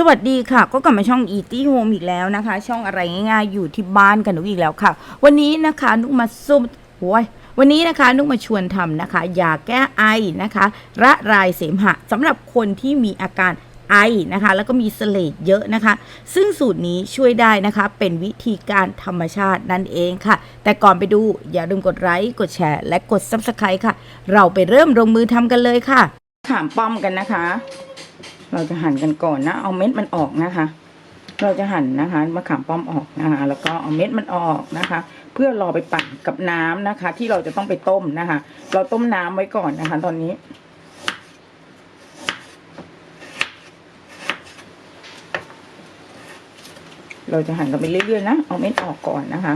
สวัสดีค่ะ ก็กลับมาช่อง Eaty Home อีกแล้วนะคะ ช่องอะไรง่ายๆ อยู่ที่บ้านกันหนูอีกแล้วค่ะ วันนี้นะคะนุกมาซุ่มโอ้ยวันนี้นะคะนุกมาชวนทำนะคะยาแก้ไอนะคะ ระลายเสมหะสำหรับคนที่มีอาการไอนะคะ แล้วก็มีเสลดเยอะนะคะ ซึ่งสูตรนี้ช่วยได้นะคะ เป็นวิธีการธรรมชาตินั่นเองค่ะ แต่ก่อนไปดูอย่าลืมกดไลค์กดแชร์ และกด Subscribe ค่ะ เราไปเริ่มลงมือทำกันเลยค่ะขามป้อมกันนะคะ เราจะหั่นกันก่อนนะ เอาเม็ดมันออกนะคะ เราจะหั่นนะคะมะขามป้อมออกนะคะ แล้วก็เอาเม็ดมันออกนะคะ เพื่อรอไปปั่นกับน้ำนะคะ ที่เราจะต้องไปต้มนะคะ เราต้มน้ำไว้ก่อนนะคะ ตอนนี้เราจะหั่นกันไปเรื่อยๆนะ เอาเม็ดออกก่อนนะคะ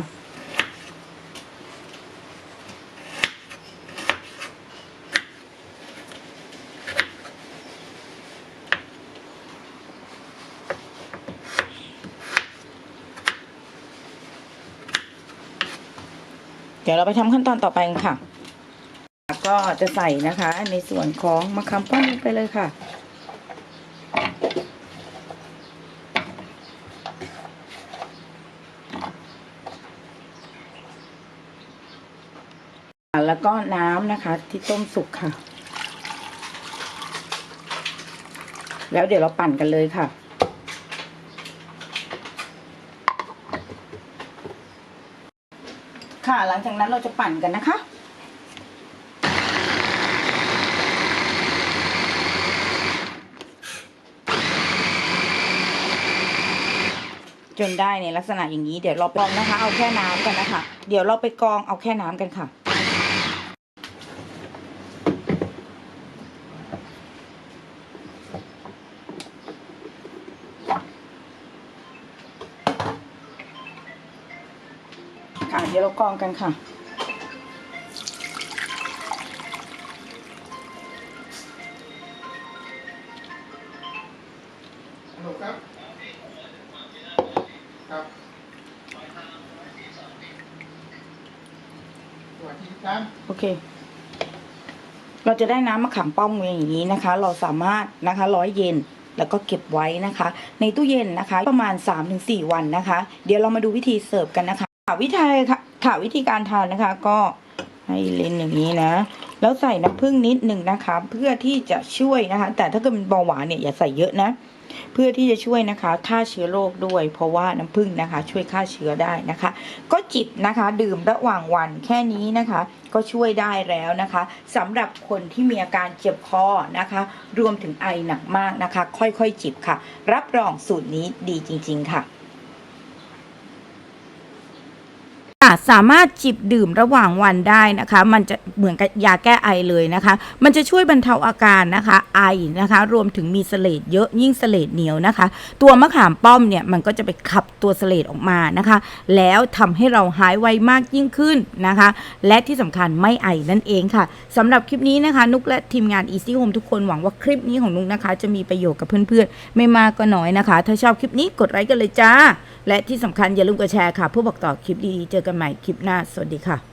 เดี๋ยวเราไปทำขั้นตอนต่อไปกันค่ะ ก็จะใส่นะคะ ในส่วนของมะขามป้อมลงไปเลยค่ะ แล้วก็น้ำนะคะที่ต้มสุกค่ะ แล้วเดี๋ยวเราปั่นกันเลยค่ะ ค่ะ หลังจากนั้นเราจะปั่นกันนะคะ จนได้ในลักษณะอย่างนี้เดี๋ยวเราไปกรองนะคะ เอาแค่น้ำกันนะคะ เดี๋ยวเราไปกรองเอาแค่น้ำกันค่ะ ค่ะเดี๋ยวเรากรองกันค่ะ ฮัลโหลครับ ครับสวัสดีครับ โอเค เราจะได้น้ำมะขามป้อมอย่างนี้นะคะ เราสามารถนะคะร้อยเย็นแล้วก็เก็บไว้นะคะ ในตู้เย็นนะคะ ประมาณ 3-4 วันนะคะ เดี๋ยวเรามาดูวิธีเสิร์ฟกันนะคะ ค่ะวิธีค่ะค่ะวิธีการทานนะคะ ก็ให้เลนอย่างนี้นะ แล้วใส่น้ำผึ้งนิดหนึ่งนะคะ เพื่อที่จะช่วยนะคะ แต่ถ้าเกิดเป็นเบาหวานเนี่ยอย่าใส่เยอะนะ เพื่อที่จะช่วยนะคะฆ่าเชื้อโรคด้วย เพราะว่าน้ำผึ้งนะคะ ช่วยฆ่าเชื้อได้นะคะ ก็จิบนะคะ ดื่มระหว่างวันแค่นี้นะคะ ก็ช่วยได้แล้วนะคะสำหรับคนที่มีอาการเจ็บคอนะคะ รวมถึงไอหนักมากนะคะ ค่อยๆจิบค่ะ รับรองสูตรนี้ดีจริง ๆ ค่ะ ค่ะสามารถจิบดื่มระหว่างวันได้นะคะ มันจะเหมือนกับยาแก้ไอเลยนะคะ มันจะช่วยบรรเทาอาการนะคะ ไอนะคะ รวมถึงมีเสลดเยอะยิ่งเสลดเหนียวนะคะ ตัวมะขามป้อมเนี่ยมันก็จะไปขับตัวเสลดออกมานะคะ แล้วทำให้เราหายไวมากยิ่งขึ้นนะคะ และที่สำคัญไม่ไอนั่นเองค่ะสำหรับคลิปนี้นะคะ นุกและทีมงาน Easy Home ทุกคนหวังว่าคลิปนี้ของนุกนะคะ จะมีประโยชน์กับเพื่อนๆ ไม่มากก็น้อยนะคะ ถ้าชอบคลิปนี้กดไลค์กันเลยจ้า และที่สำคัญอย่าลืมกดแชร์ค่ะ เพื่อบอกต่อคลิปดีๆ เจอกันใหม่คลิปหน้า สวัสดีค่ะ